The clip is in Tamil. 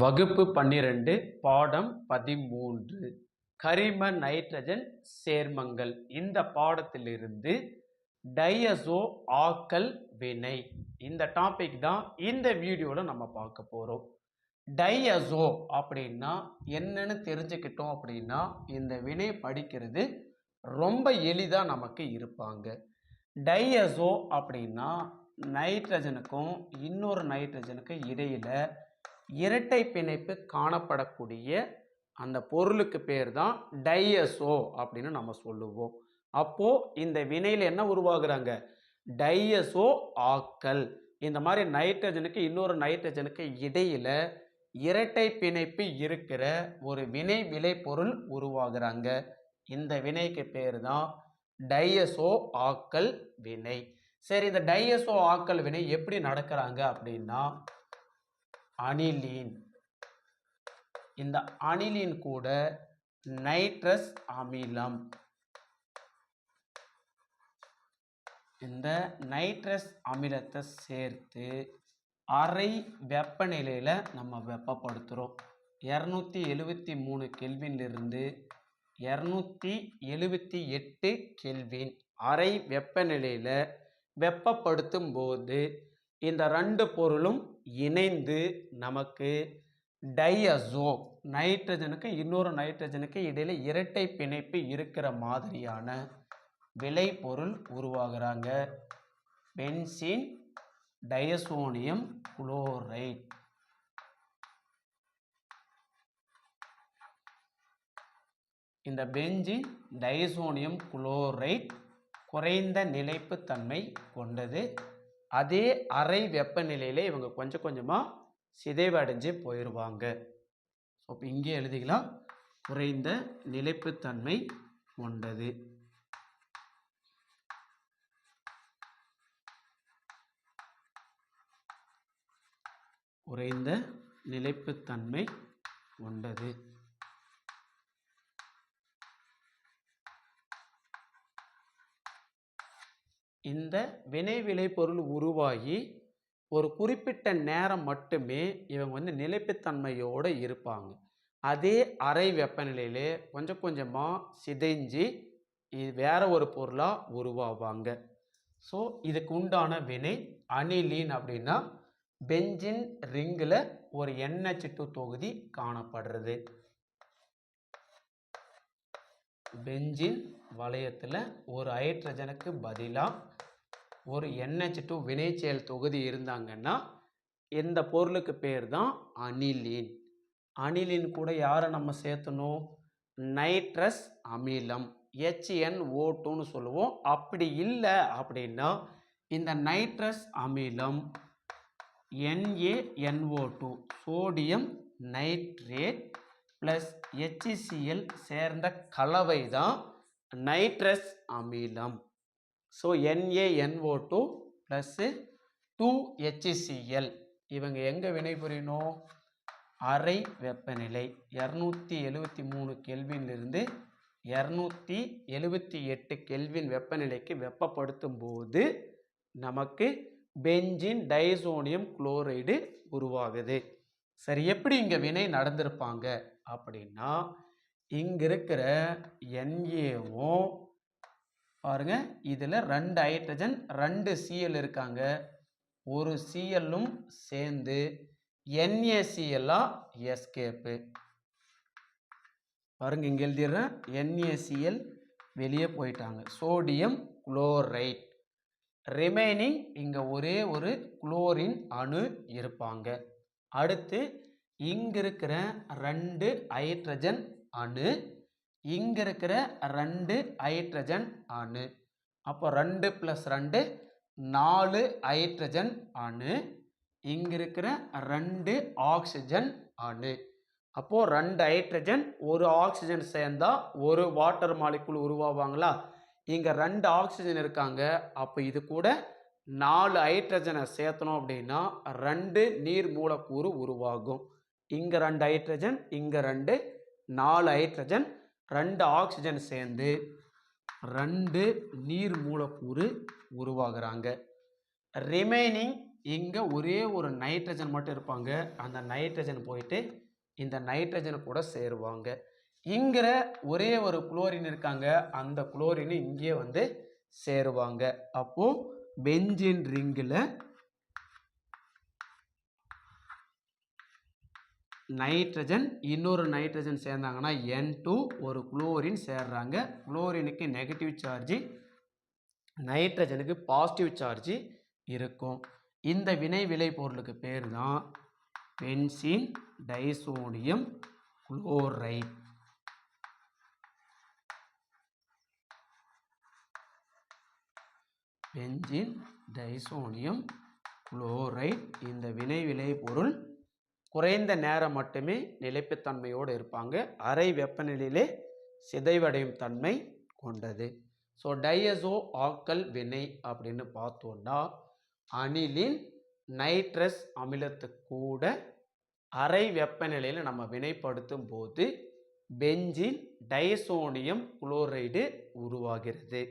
வகுப்பு பன்னிரண்டு பாடம் பதிமூன்று. கரிம நைட்ரஜன் சேர்மங்கள். இந்த பாடத்திலிருந்து டையசோ ஆக்கல் வினை. இந்த டாபிக் தான் இந்த வீடியோவில் நம்ம பார்க்க போகிறோம் டையசோ அப்படின்னா என்னன்னு தெரிஞ்சுக்கிட்டோம் அப்படின்னா இந்த வினை படிக்கிறது ரொம்ப எளிதாக நமக்கு இருப்பாங்க. டையசோ அப்படின்னா நைட்ரஜனுக்கும் இன்னொரு நைட்ரஜனுக்கும் இடையில் இரட்டை பிணைப்பு காணப்படக்கூடிய அந்த பொருளுக்கு பேர் தான் டையசோ அப்படின்னு நம்ம சொல்லுவோம். அப்போ இந்த வினையில் என்ன உருவாகுறாங்க? டையசோ ஆக்கல். இந்த மாதிரி நைட்ரஜனுக்கு இன்னொரு நைட்ரஜனுக்கு இடையில இரட்டை பிணைப்பு இருக்கிற ஒரு வினை விளைபொருள் உருவாகுறாங்க. இந்த வினைக்கு பேர் தான் டையசோ ஆக்கல் வினை. சரி இந்த டையசோ ஆக்கல் வினை எப்படி நடக்கிறாங்க அப்படின்னா அனிலீன். இந்த அனிலின் கூட நைட்ரஸ் அமிலம். இந்த நைட்ரஸ் அமிலத்தை சேர்த்து அரை வெப்பநிலையில் நம்ம வெப்பப்படுத்துகிறோம் இரநூத்தி எழுவத்தி மூணு கெல்வின்லிருந்து இரநூத்தி எழுவத்தி எட்டு கெல்வின் அரை வெப்பநிலையில் வெப்பப்படுத்தும் போது இந்த ரெண்டு பொருளும் இணைந்து நமக்கு டையசோ நைட்ரஜனுக்கு இன்னொரு நைட்ரஜனுக்கு இடையில் இரட்டை பிணைப்பு இருக்கிற மாதிரியான விளைபொருள் உருவாகிறாங்க. Benzene diazonium chloride. இந்த பெஞ்சின் டைசோனியம் குளோரைட் குறைந்த நிலைப்புத்தன்மை கொண்டது. அதே அறை வெப்பநிலையில் இவங்க கொஞ்சம் கொஞ்சமாக சிதைவடைஞ்சு போயிடுவாங்க ஸோ இப்போ இங்கே எழுதிக்கலாம். குறைந்த நிலைப்புத்தன்மை கொண்டது. குறைந்த நிலைப்புத்தன்மை கொண்டது. இந்த வினை விளைபொருள் உருவாகி ஒரு குறிப்பிட்ட நேரம் மட்டுமே இவங்க வந்து நிலைப்புத்தன்மையோடு இருப்பாங்க. அதே அறை வெப்பநிலையிலே கொஞ்சம் கொஞ்சமாக சிதைஞ்சு இது வேற ஒரு பொருளாக உருவாவாங்க. ஸோ இதுக்கு உண்டான வினை அனிலீன் அப்படின்னா பெஞ்சின் ரிங்கில் ஒரு NH2 டூ தொகுதி காணப்படுறது. பெஞ்சின் வளையத்தில் ஒரு ஹைட்ரஜனுக்கு பதிலாக ஒரு என்ஹெச் டூ வினைச்செயல் தொகுதி இருந்தாங்கன்னா இந்த பொருளுக்கு பேர் தான் அனிலின் அனிலின் கூட யாரை நம்ம சேர்த்தணும்? நைட்ரஸ் அமிலம் HNO2 டூன்னு சொல்லுவோம். அப்படி இல்லை அப்படின்னா இந்த நைட்ரஸ் அமிலம் NANO two sodium nitrate plus HCl சேர்ந்த கலவை தான் நைட்ரஸ் அமிலம் so NANO two plus two HCl இவங்க எங்கே வினைபுரியணும் அறை வெப்பநிலை இரநூத்தி எழுவத்தி மூணு கெல்வின்லிருந்து இரநூத்தி எழுவத்தி எட்டு கெல்வின் வெப்பநிலைக்கு வெப்பப்படுத்தும் போது நமக்கு பெஞ்சின் டைசோனியம் குளோரைடு உருவாகுது. சரி எப்படி இங்கே வினை நடந்திருப்பாங்க? அப்படின்னா இங்கே இருக்கிற என்ஏவும் பாருங்க இதில் ரெண்டு ஹைட்ரஜன் ரெண்டு சிஎல் இருக்காங்க. ஒரு சிஎல்லும் சேர்ந்து என்ஏசிஎல்லாக எஸ்கேப்பு பாருங்க இங்கே எழுதிடுறேன். என்ஏசிஎல் வெளியே போயிட்டாங்க. சோடியம் குளோரைட் ரிமைனிங் இங்கே ஒரே ஒரு குளோரின் அணு இருப்பாங்க. அடுத்து இங்கே இருக்கிற ரெண்டு ஹைட்ரஜன் அணு இங்கே இருக்கிற ரெண்டு ஹைட்ரஜன் அணு. அப்போ ரெண்டு ப்ளஸ் ரெண்டு நாலு ஹைட்ரஜன் அணு இங்கே இருக்கிற ரெண்டு ஆக்சிஜன் அணு. அப்போது ரெண்டு ஹைட்ரஜன் ஒரு ஆக்சிஜன் சேர்ந்தால் ஒரு வாட்டர் மாலிக்குள் உருவாவாங்களா? இங்கே ரெண்டு ஆக்சிஜன் இருக்காங்க அப்போ இது கூட நாலு ஹைட்ரஜனை சேர்த்தணும் அப்படின்னா ரெண்டு நீர் மூலக்கூறு உருவாகும். இங்கே ரெண்டு ஹைட்ரஜன் இங்கே ரெண்டு நாலு ஹைட்ரஜன் ரெண்டு ஆக்சிஜன் சேர்ந்து ரெண்டு நீர் மூலக்கூறு உருவாகிறாங்க. ரிமைனிங் இங்கே ஒரே ஒரு நைட்ரஜன் மட்டும் இருப்பாங்க. அந்த நைட்ரஜன் போயிட்டு இந்த நைட்ரஜனை கூட சேருவாங்க. இங்கிற ஒரே ஒரு குளோரின் இருக்காங்க. அந்த குளோரின் இங்கே வந்து சேருவாங்க. அப்போது பெஞ்சின் ரிங்கில் நைட்ரஜன் இன்னொரு நைட்ரஜன் சேர்ந்தாங்கன்னா என் டூ ஒரு குளோரின் சேர்றாங்க. குளோரினுக்கு நெகட்டிவ் சார்ஜ் நைட்ரஜனுக்கு பாசிட்டிவ் சார்ஜ் இருக்கும். இந்த வினை பொருளுக்கு பேர் தான் benzene disodium chloride. Benzene diazonium chloride இந்த வினை பொருள் குறைந்த நேரம் மட்டுமே நிலைப்புத்தன்மையோடு இருப்பாங்க. அரை வெப்பநிலையிலே சிதைவடையும் தன்மை கொண்டது. ஸோ டையசோ ஆக்கல் வினை அப்படின்னு பார்த்தோன்னா அணிலின் நைட்ரஸ் அமிலத்தை கூட அறை வெப்பநிலையில் நம்ம வினைப்படுத்தும் போது பெஞ்சின் டைசோனியம் குளோரைடு உருவாகிறது.